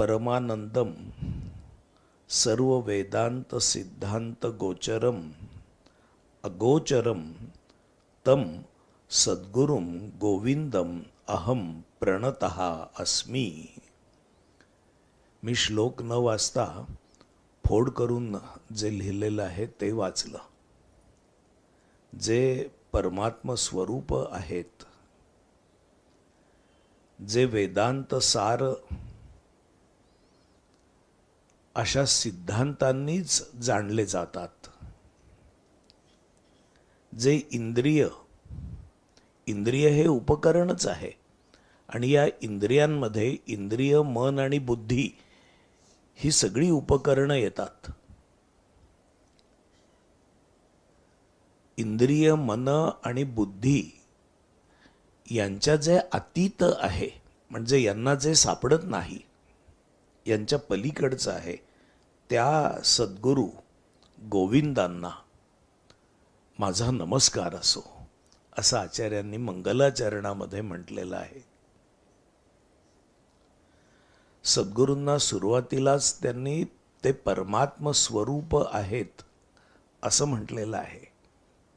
परमानंदम सर्व वेदांत सिद्धांत गोचरम अगोचरम तम सद्गुरुम गोविंदम अहम प्रणत अस्मी। मी श्लोक न वाचता फोड करून जे लिहिलेलं आहे ते वाचलं. जे परमात्म स्वरूप आहेत जे वेदांत सार अशा सिद्धांतांनीच जाणले जातात. जे इंद्रिय इंद्रिय हे उपकरणच आहे. आणि या इंद्रियांमध्ये इंद्रिय मन आणि बुद्धी ही सगळी उपकरणं येतात. इंद्रिय मन आणि बुद्धी यांच्या जे अतीत आहे म्हणजे यांना जे सापडत नाही यांच्या पलीकडचं आहे. त्या सद्गुरू गोविंदांना माझा नमस्कार असो असं आचार्यांनी मंगलाचरणामध्ये म्हटलेलं आहे. सद्गुरूंना सुरुवातीलाच त्यांनी ते परमात्म स्वरूप आहेत असं म्हटलेलं आहे.